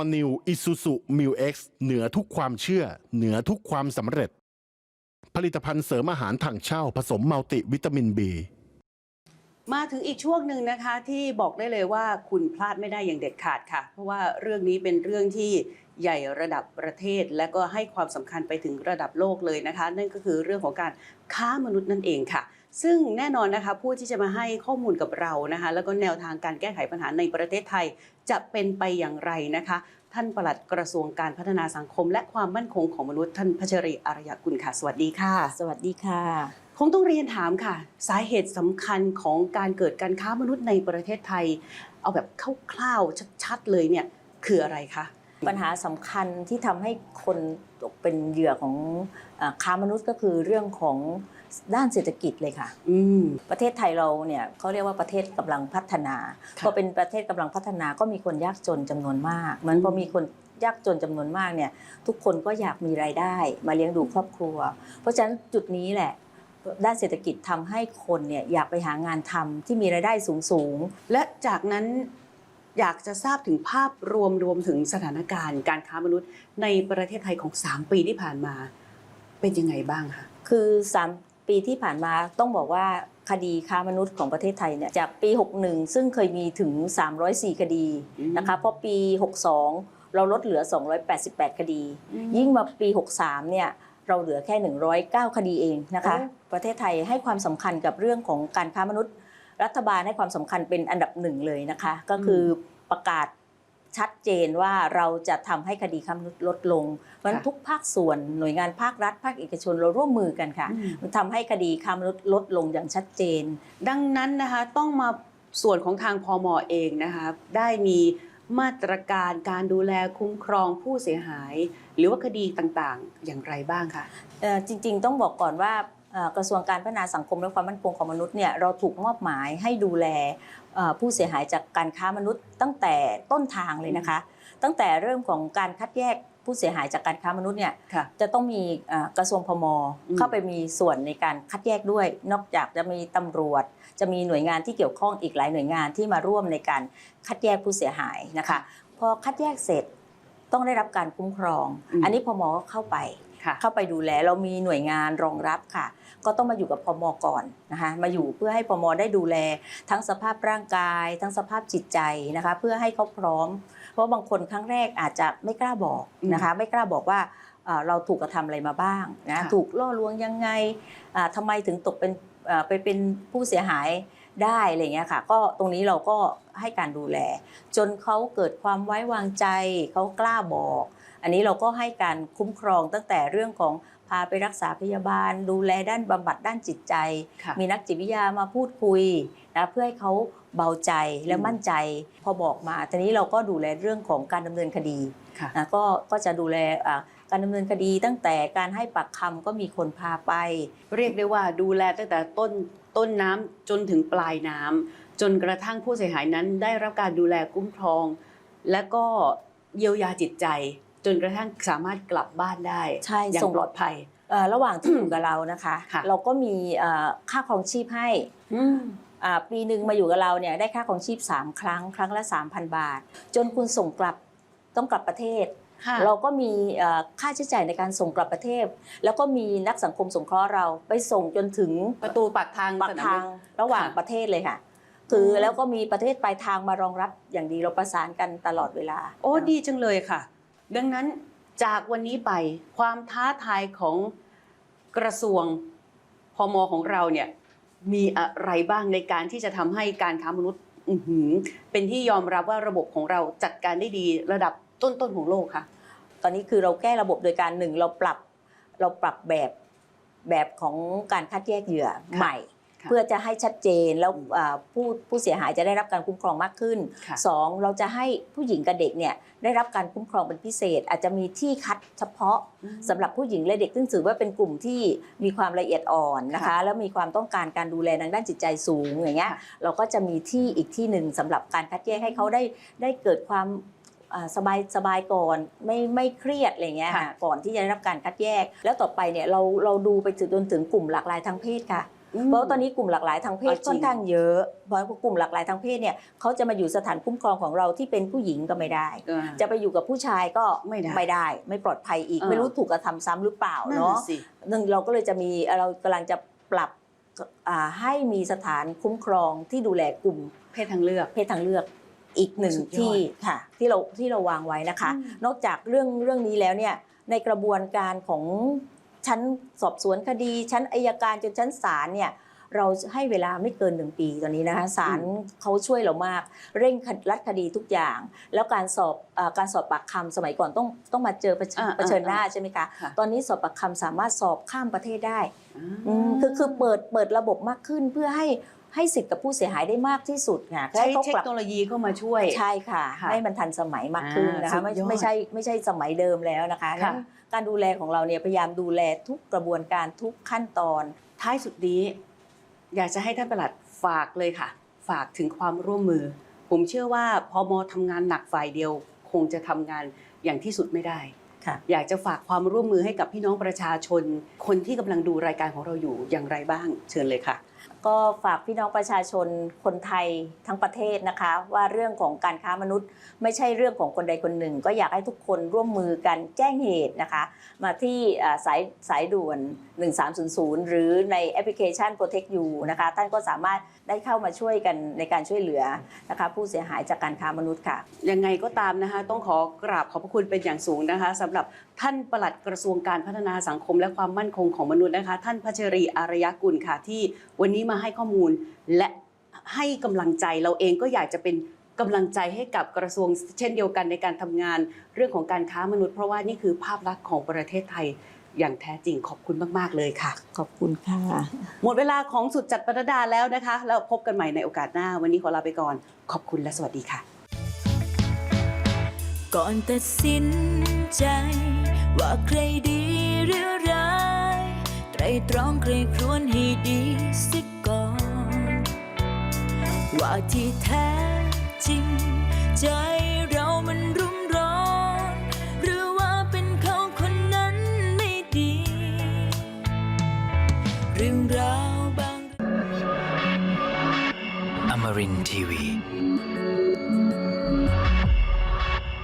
All New Isuzu Mu X เหนือทุกความเชื่อ เหนือทุกความสำเร็จ ผลิตภัณฑ์เสริมอาหารถังเช่า ผสมมัลติวิตามิน B มาถึงอีกช่วงหนึ่งนะคะที่บอกได้เลยว่าคุณพลาดไม่ได้อย่างเด็ดขาดค่ะ เพราะว่าเรื่องนี้เป็นเรื่องที่ใหญ่ระดับประเทศ และก็ให้ความสำคัญไปถึงระดับโลกเลยนะคะ นั่นก็คือเรื่องของการค้ามนุษย์นั่นเองค่ะ ซึ่งแน่นอนนะคะผู้ที่จะมาให้ข้อมูลกับเรานะคะ แล้วก็แนวทางการแก้ไขปัญหาในประเทศไทยจะเป็นไปอย่างไรนะคะ ท่านปลัดกระทรวงการพัฒนาสังคม และความมั่นคงของมนุษย์ท่านพัชรีอารยกุลค่ะ สวัสดีค่ะ สวัสดีค่ะ คงต้องเรียนถามค่ะ สาเหตุสำคัญของการเกิดการค้ามนุษย์ในประเทศไทย เอาแบบคร่าวๆชัดๆเลยเนี่ยคืออะไรคะปัญหาสำคัญที่ทำให้คน ตกเป็นเหยื่อของอาค้ามนุษย์ก็คือเรื่องของด้านเศรษฐกิจเลยค่ะอืมประเทศไทยเราเนี่ยเขาเรียกว่าประเทศกำลังพัฒนาค่ะพอเป็นประเทศกำลังพัฒนาก็มีคนยากจนจำนวนมากเหมือนพอมีคนยากจนจำนวนมากเนี่ยทุกคนก็อยากมีรายได้ มาเลี้ยงดูครอบครัว เพราะฉะนั้นจุดนี้แหละด้านเศรษฐกิจทำให้คนเนี่ยอยากไปหางานทำที่มีรายได้สูงสูงๆและจากนั้น อยากจะทราบถึงภาพรวมรวมถึงสถานการณ์ การค้ามนุษย์ในประเทศไทยของ 3 ปีที่ผ่านมา เป็นยังไงบ้างคะคือ 3 ปีที่ผ่านมาต้องบอกว่าคดีค้ามนุษย์ของประเทศไทยเนี่ยจากปี 61 ซึ่งเคยมีถึง 304 คดีนะคะเพราะปี 62 เราลดเหลือ 288 คดี ยิ่งมาปี 63 เนี่ยเราเหลือแค่ 109 คดีเองนะคะโอ้ประเทศไทยให้ความสำคัญกับเรื่องของการค้ามนุษย์ รัฐบาลให้ความสำคัญเป็นอันดับหนึ่งเลยนะคะ ก็คือประกาศชัดเจนว่าเราจะทำให้คดีค้ามนุษย์ลดลง เพราะฉะนั้นทุกภาคส่วนหน่วยงานภาครัฐ ภาคเอกชนเราร่วมมือกันค่ะอืมมันทำให้คดีค้ามนุษย์ลดลงอย่างชัดเจน ดังนั้นนะคะต้องมาส่วนของทางพอมอเองนะคะได้มีมาตรการการดูแลคุ้มครองผู้เสียหาย หรือว่าคดีต่างๆ อย่างไรบ้างคะเอ่อจริงๆ ต้องบอกก่อนว่าเอ่อ กระทรวงการพัฒนาสังคมและความมั่นคงของมนุษย์เนี่ยเราถูกมอบหมายให้ดูแลเอ่อผู้เสียหายจากการค้ามนุษย์ตั้งแต่ต้นทางเลยนะคะ ตั้งแต่เริ่มของการคัดแยกผู้เสียหายจากการค้ามนุษย์เนี่ยค่ะจะต้องมีเอ่อกระทรวงพมอืมเข้าไปมีส่วนในการคัดแยกด้วย นอกจากจะมีตำรวจ จะมีหน่วยงานที่เกี่ยวข้องอีกหลายหน่วยงานที่มาร่วมในการคัดแยกผู้เสียหายนะคะพอคัดแยกเสร็จต้องได้รับการคุ้มครองอืมอันนี้พมก็เข้าไปค่ะ เข้าไปดูแลเรามีหน่วยงานรองรับค่ะ ก็ต้องมาอยู่กับพมก่อนนะคะมาอยู่เพื่อให้พมได้ดูแล ทั้งสภาพร่างกาย ทั้งสภาพจิตใจนะคะ เพื่อให้เขาพร้อม เพราะบางคนครั้งแรกอาจจะไม่กล้าบอกนะคะ ไม่กล้าบอกว่าเอ่อเราถูกกระทำอะไรมาบ้างนะค่ะถูกล่อลวงยังไงอ่าทำไมถึงตกเป็นเอ่อไปเป็นผู้เสียหายได้อะไรอย่างเงี้ยค่ะ ก็ตรงนี้เราก็ให้การดูแล จนเขาเกิดความไว้วางใจเขากล้าบอก อันนี้เราก็ให้การคุ้มครองตั้งแต่เรื่องของพาไปรักษาพยาบาล ดูแลด้านบำบัดด้านจิตใจค่ะมีนักจิตวิทยามาพูดคุยนะเพื่อให้เขาเบาใจและอืมมั่นใจ พอบอกมาทีนี้เราก็ดูแลเรื่องของการดำเนินคดีค่ะนะก็ก็จะดูแลอ่าการดำเนินคดีตั้งแต่การให้ปากคำก็มีคนพาไป เรียกได้ว่าดูแลตั้งแต่ต้นต้นน้ำจนถึงปลายน้ำจนกระทั่งผู้เสียหายนั้นได้รับการดูแลคุ้มครอง และก็เยียวยาจิตใจ จนกระทั่งสามารถกลับบ้านได้ใช่อย่างส่งปลอดภัยเอ่อระหว่างที่อยู่กับเรานะคะค่ะเราก็มีเอ่อค่าครองชีพให้อืมอ่าปีหนึ่งมาอยู่กับเราเนี่ยได้ค่าของชีพ 3 ครั้ง ครั้งละ 3,000 บาท จนคุณส่งกลับต้องกลับประเทศค่ะเราก็มีเอ่อค่าใช้จ่ายในการส่งกลับประเทศ แล้วก็มีนักสังคมสงเคราะห์เราไปส่งจนถึงประตูปากทางปากสนมทางระหว่างค่ะประเทศเลยค่ะคืออมแล้วก็มีประเทศปลายทางมารองรับอย่างดีเราประสานกันตลอดเวลา โอ้ดีจังเลยค่ะ ดังนั้นจากวันนี้ไปความท้าทายของกระทรวงพมของเราเนี่ยมีอะไรบ้างในการที่จะทำให้การค้ามนุษย์อเป็นที่ยอมรับว่าระบบของเราจัดการได้ดีระดับต้นๆของโลกค่ะ ตอนนี้คือเราแก้ระบบโดยการหนึ่งเราปรับเราปรับแบบแบบของการคัดแยกเหยื่อใหม่ เพื่อจะให้ชัดเจนแล้วอ่าผู้ผู้เสียหายจะได้รับการคุ้มครองมากขึ้นค่ะสองเราจะให้ผู้หญิงกับเด็กเนี่ยได้รับการคุ้มครองเป็นพิเศษ อาจจะมีที่คัดเฉพาะสำหรับผู้หญิงและเด็กซึ่งถือว่าเป็นกลุ่มที่มีความละเอียดอ่อนนะคะค่ะแล้วมีความต้องการการดูแลทางด้านจิตใจสูงอย่างเงี้ยค่ะเราก็จะมีที่อีกที่หนึ่งสำหรับการคัดแยกให้เขาได้ได้เกิดความอ่าสบายสบายก่อนไม่ไม่เครียดอะไรเงี้ยค่ะค่ะก่อนที่จะได้รับการคัดแยก แล้วต่อไปเนี่ยเราเราดูไปถึงจนถึงกลุ่มหลากหลายทางเพศค่ะอืม เพราะตอนนี้กลุ่มหลากหลายทางเพศเอาจริงค่อนข้างเยอะ เพราะกลุ่มหลากหลายทางเพศเนี่ยเขาจะมาอยู่สถานคุ้มครองของเราที่เป็นผู้หญิงก็ไม่ได้เออจะไปอยู่กับผู้ชายก็ไม่ได้ไม่ได้ไม่ปลอดภัยอีกเออไม่รู้ถูกกระทำซ้ำหรือเปล่านั่นเนาะน่ะสินึงเราก็เลยจะมีเรากำลังจะปรับอ่าให้มีสถานคุ้มครองที่ดูแลกลุ่มเพศทางเลือก เพศทางเลือกอีกหนึ่งสุดยอดที่ค่ะที่เราที่เราวางไว้นะคะอืมนอกจากเรื่องเรื่องนี้แล้วเนี่ยในกระบวนการของ ชั้นสอบสวนคดี ชั้นอายการจนชั้นศาลเนี่ยเราให้เวลาไม่เกินหนึ่งปีตอนนี้นะคะศาลเขาช่วยเรามาก เร่งรัดคดีทุกอย่าง แล้วการสอบเออการสอบปากคำสมัยก่อนต้องต้องมาเจอเผชิญอ่าเผชิญหน้าอ่าใช่ไหมคะค่ะตอนนี้สอบปากคำสามารถสอบข้ามประเทศได้อ่าอืมคือคือเปิดเปิดระบบมากขึ้นเพื่อให้ให้สิทธิ์กับผู้เสียหายได้มากที่สุดค่ะใช้ให้เขาเทคกลับโนโลยีเข้ามาช่วยใช่ค่ะค่ะ ให้มันทันสมัยมากขึ้นนะคะอ่าไม่สุดยอดไม่ใช่ไม่ใช่สมัยเดิมแล้วนะคะค่ะงั้น การดูแลของเราเนี่ยพยายามดูแลทุกกระบวนการทุกขั้นตอน ท้ายสุดนี้ อยากจะให้ท่านประหลัดฝากเลยค่ะ ฝากถึงความร่วมมือ ผมเชื่อว่าพอมทำงานหนักฝ่ายเดียว คงจะทำงานอย่างที่สุดไม่ได้ค่ะอยากจะฝากความร่วมมือให้กับพี่น้องประชาชน คนที่กำลังดูรายการของเราอยู่อย่างไรบ้าง เชิญเลยค่ะ ก็ฝากพี่น้องประชาชนคนไทยทั้งประเทศนะคะ ว่าเรื่องของการค้ามนุษย์ ไม่ใช่เรื่องของคนใดคนหนึ่ง ก็อยากให้ทุกคนร่วมมือกันแจ้งเหตุนะคะ มาที่สายสายด่วน 1300 หรือในแอปพลิเคชัน Protect You นะคะ ท่านก็สามารถได้เข้ามาช่วยกันในการช่วยเหลือนะคะ ผู้เสียหายจากการค้ามนุษย์ค่ะ ยังไงก็ตามนะคะ ต้องขอกราบขอบพระคุณเป็นอย่างสูงนะคะสำหรับ ท่านปลัดกระทรวงการพัฒนาสังคมและความมั่นคงของมนุษย์นะคะ ท่านพัชรีอารยกุลค่ะที่วันนี้มาให้ข้อมูลและให้กำลังใจเราเองก็อยากจะเป็นกำลังใจให้กับกระทรวงเช่นเดียวกันในการทำงาน เรื่องของการค้ามนุษย์ เพราะว่านี่คือภาพลักษณ์ของประเทศไทยอย่างแท้จริงขอบคุณมาก ๆ เลยค่ะ ขอบคุณค่ะ หมดเวลาของสุดจัดปรดาแล้วนะคะ แล้วพบกันใหม่ในโอกาสหน้า วันนี้ขอลาไปก่อน ขอบคุณและสวัสดีค่ะ ก่อนตัดสินใจ ว่าใครดีหรือร้าย ไตรตรองใครครวญให้ดีสิก่อน ว่าที่แท้จริง ใจเรามันรุ่มร้อน หรือว่าเป็นเขาคนนั้นไม่ดี เรื่องราวบาง Amarin Tiwi.